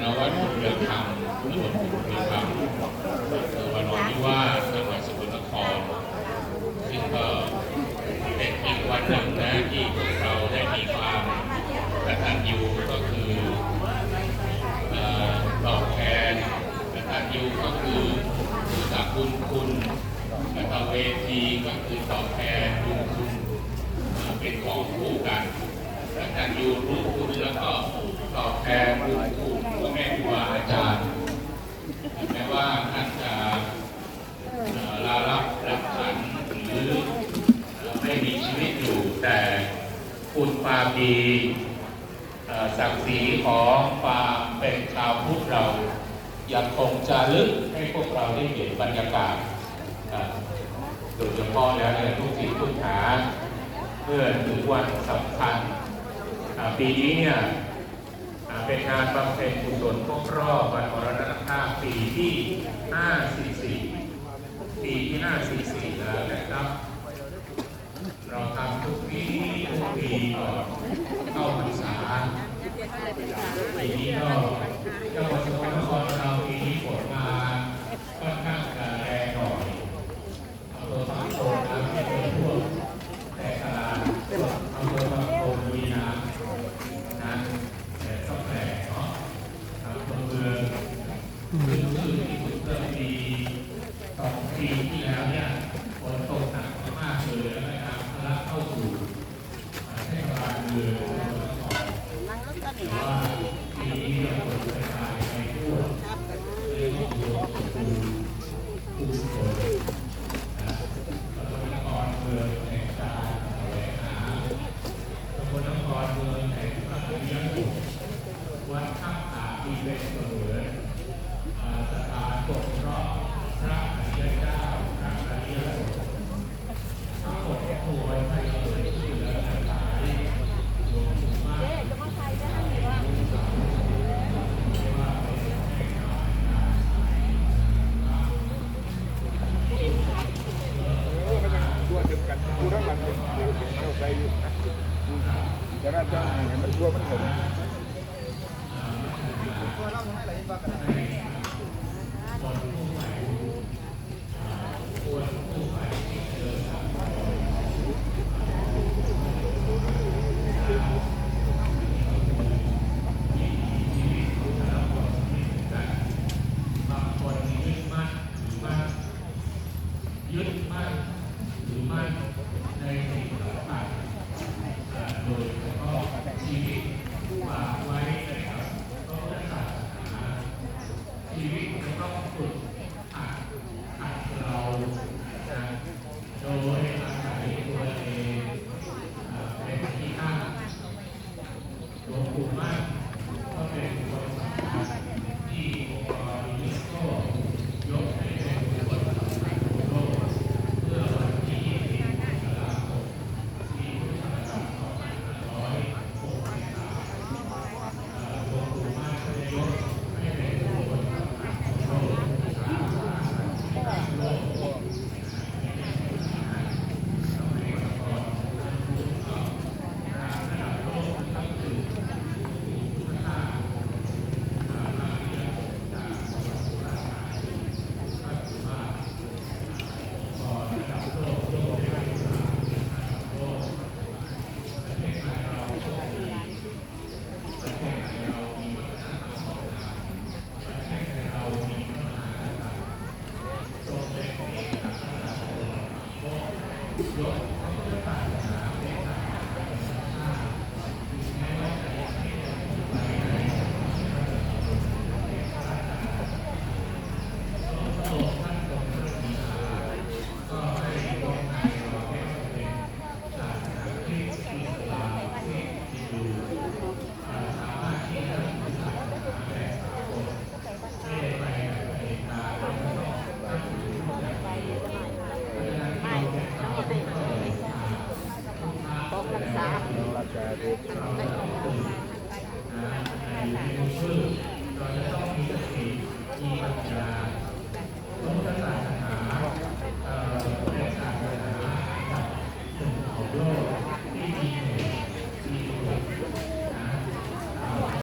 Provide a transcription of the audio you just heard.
นวัดบุญธรรมตำบลบุญธรรมอำเภอวานอนนิวาสจังหวัดสกลนคร ซึ่งก็เป็นอีกวันหนึ่งนะที่พวกเราได้มีความกตัญญูก็คือต่อตอบแทนกตัญญูก็คือคือสักคุณคุณแล้วก็เวทีก็คือตอบแทนบุญคุณเอ่เป็นของคู่กันกตัญญูรู้คุณแล้วก็ ตอบแทนบุญคุณพ่อแม่ครูบาอาจารย์แม้ว่าท่านจะลารับรับขันหรือไม่มีชีวิตอยู่แต่คุณความดีศักดิ์ศรีของความเป็นชาวพุทธเรายังคงจะลึกให้พวกเราได้เห็นบรรยากาศโดยเฉพาะแล้วเนี่ยทุกสิ่งทุกหาเมื่อถึงวันสำคัญปีนี้เนี่ย เป็นงานบำเพ็ญกุศลครบรอบวันมรณภาพปีที่ 54 ปีที่ 54 แล้วนะครับ เราทำทุกปีทุกปีก่อนเข้าพรรษาปีนี้ก็ ริยสงฆ์วัดท่าอาที่เป็นเสมือนอ่า สถานปกเคราะห์พระอริยเจ้าพระอริยสงฆ์ทั้งหมดควรให้เกิดชื่อและถวายหลวงปู่มากตัวเดียวกันกูทั้งมันเราใส่อยู่แต่น่าจะเห็นมันตัวมันเห็นบางคนยึดมั่นหรือมั่นยึดมั่นหรือมั่นในสิ่งต่างๆอ่าโดยเฉพาะชี จะต้องมีสติมีปัญญา